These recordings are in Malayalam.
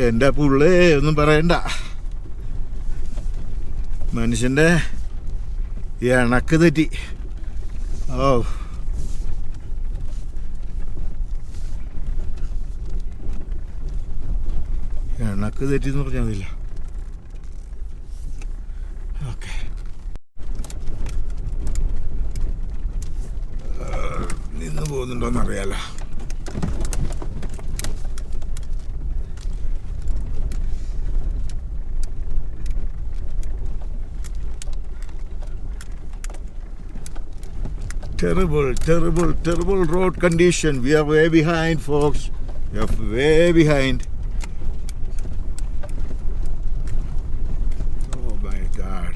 എന്റെ പുള്ളേ ഒന്നും പറയണ്ട. മനുഷ്യന്റെ ഇണക്ക് തെറ്റി. ഓ. ഇണക്ക് തെറ്റി എന്ന് പറഞ്ഞാൽ മതില്ല ഓക്കെ. നിന്ന് പോകുന്നുണ്ടോന്ന് terrible, terrible, terrible road condition. We are way behind, folks. We are way behind. Oh my God.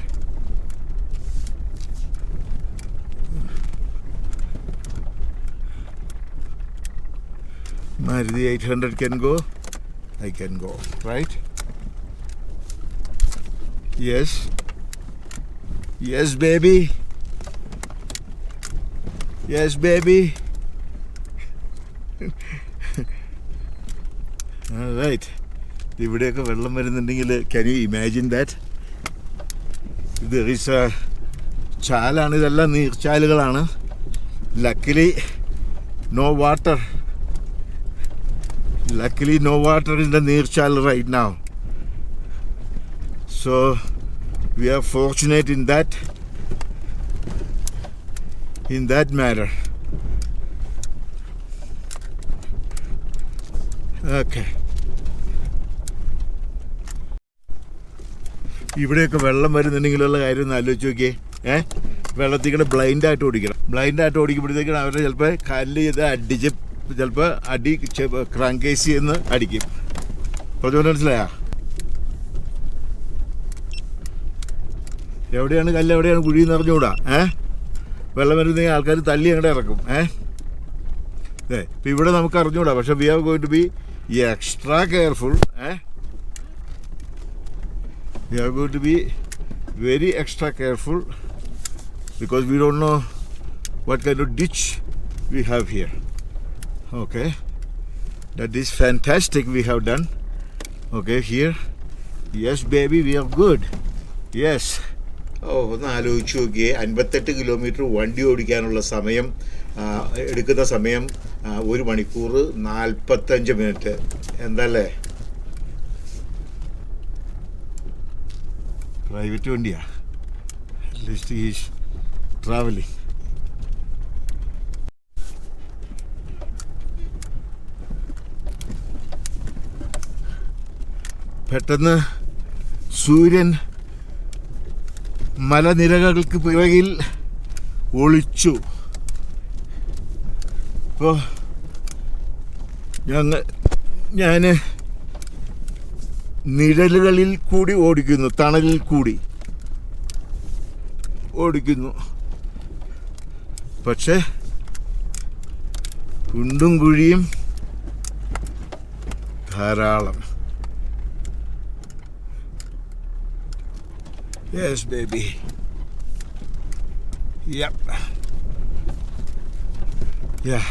Maruti 800 can go. I can go, right? Yes. Yes, baby. Yes, baby. Right ഇവിടെയൊക്കെ വെള്ളം വരുന്നുണ്ടെങ്കിൽ ക്യാൻ യു ഇമാജിൻ ദാറ്റ് ഇത് ഈസ് ചാലാണ് ഇതെല്ലാം നീർച്ചാലുകളാണ്. Luckily no water luckily no water in the Neerchal right now so we are fortunate in that. In that matter. Okay. ഇവിടെയൊക്കെ വെള്ളം വരുന്നുണ്ടെങ്കിലുള്ള കാര്യം ഒന്ന് ആലോചിച്ച് നോക്കിയേ. ഏഹ് വെള്ളത്തിൽ കൂടെ ബ്ലൈൻഡ് ആയിട്ട് ഓടിക്കണം. ബ്ലൈൻഡ് ആയിട്ട് ഓടിക്കുമ്പോഴത്തേക്കാണ് അവരെ ചിലപ്പോൾ കല്ല് ചെയ്ത് അടിച്ച് ചിലപ്പോൾ അടി ക്രാങ്കേസ് എന്ന് അടിക്കും. പറഞ്ഞു മനസ്സിലായാ? എവിടെയാണ് കല്ല്? എവിടെയാണ് കുഴി എന്ന് ഏഹ് വെള്ളം വരുന്നെങ്കിൽ ആൾക്കാർ തല്ലി അങ്ങോട്ട് ഇറക്കും. ഏ? അതെ ഇപ്പം ഇവിടെ നമുക്ക് അറിഞ്ഞുകൂടാ പക്ഷെ we have going to be extra careful ഏ? We have going to be very extra careful because we don't know kind of ditch we have here okay that is fantastic we have done okay here yes baby we are good yes ഓ ഒന്ന് ആലോചിച്ച് നോക്കിയേ. അൻപത്തെട്ട് കിലോമീറ്റർ വണ്ടി ഓടിക്കാനുള്ള സമയം എടുക്കുന്ന സമയം ഒരു മണിക്കൂർ നാൽപ്പത്തഞ്ച് മിനിറ്റ്. എന്തല്ലേ? പ്രൈവറ്റ് വണ്ടിയാ? List travelling. പെട്ടെന്ന് സൂര്യൻ മലനിരകൾക്ക് പിറകിൽ ഒളിച്ചു. ഇപ്പോൾ ഞങ്ങൾ ഞാൻ നിഴലുകളിൽ കൂടി ഓടിക്കുന്നു തണലിൽ കൂടി ഓടിക്കുന്നു. പക്ഷേ കുണ്ടും കുഴിയും ധാരാളം. Yes, baby. Yep. Yeah.